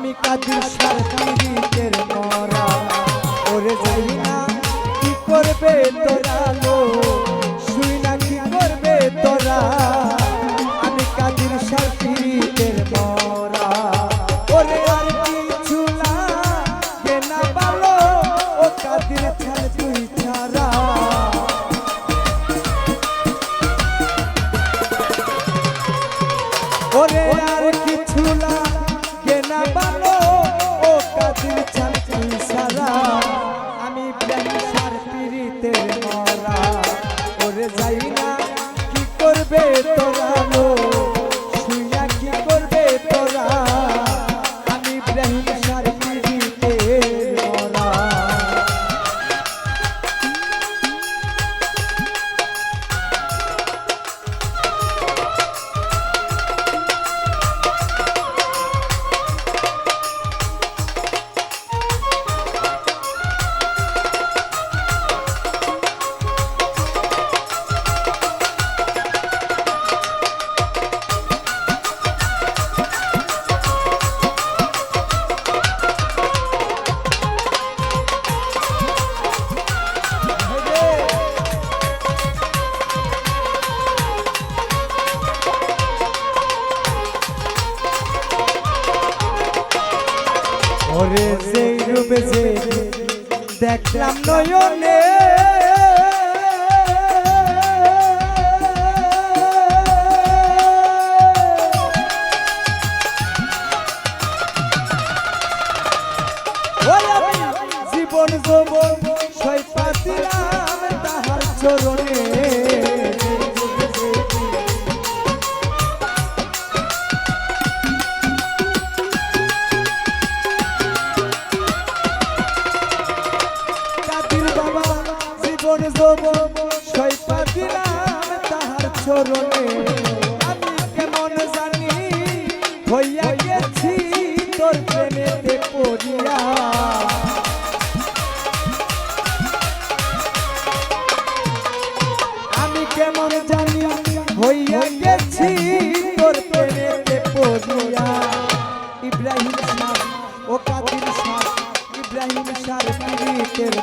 আমি কাদির সার পীড়িতের মরা। ওরে না কি করবে তোরা লো শুই না, কি করবে তোরা? আমি কাদির সার পীড়িতের মরা। ওরে আর কিছু না না পালো ও কাদির ছাড় তুই ছাড়া। ওরে আর ওরে সেই রূপে যে দেখলাম নয়নে। জীবন যৌবন সই তাহার চরণে। হইয়া গেছি তোর প্রেমেতে পড়িয়া। আমি কেমন জানি হইয়া গেছি তোর প্রেমেতে পড়িয়া। ইব্রাহিম সাহ ও কাদির সাহ, ইব্রাহিম সার পীড়িতের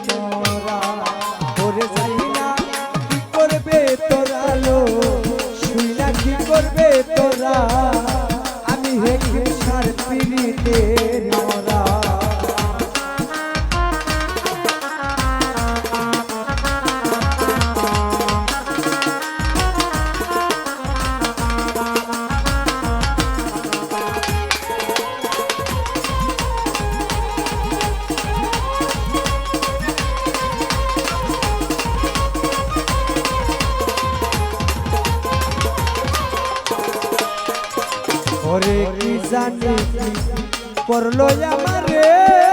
জানি করল আমারে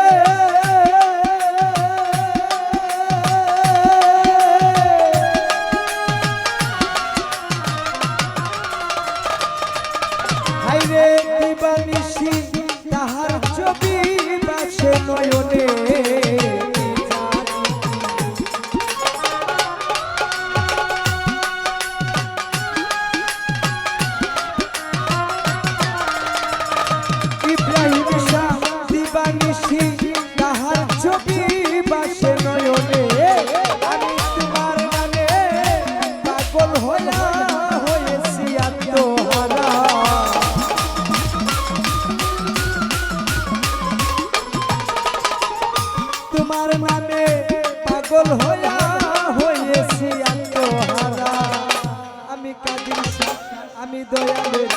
পাগল হইয়া হয়েছি আত্মহারা আমি কাদির আমি দয়ালের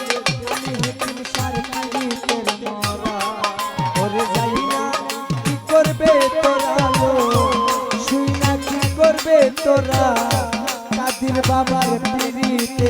আমি হেকিম সার, পীড়িতের মরা। ওরে যাই না কি করবে তোরা লো শুই না কি করবে তোরা? কাদির বাবার পিড়িতে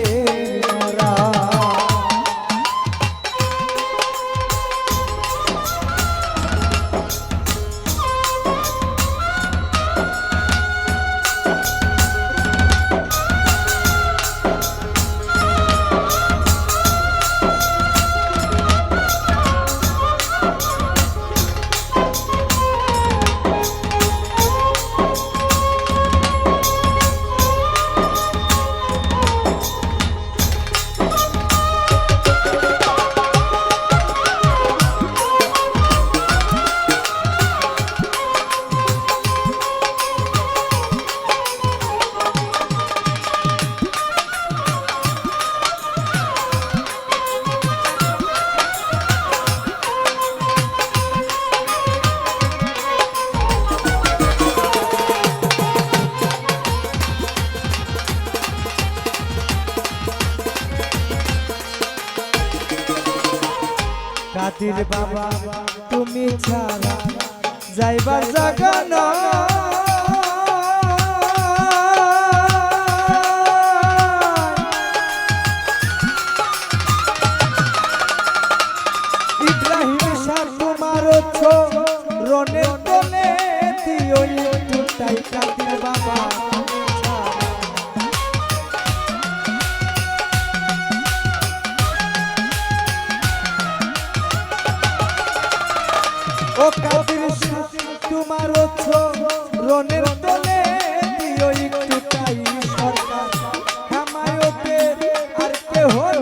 মাটির বাবা তুমি ছাড়া যাইবার জাগা না রনে রনে তোমার রনের তলে দিও একটু তাই সরকার। হামায়তে আর কে হল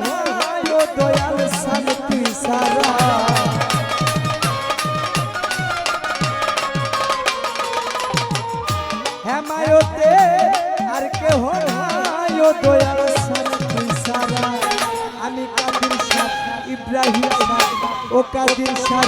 দয়াল শান্তি সারা। হেমায়তে আর কে হল দয়াল শান্তি সারা। আমি কাদির শাহ ইব্রাহিম ও কাদির শাহ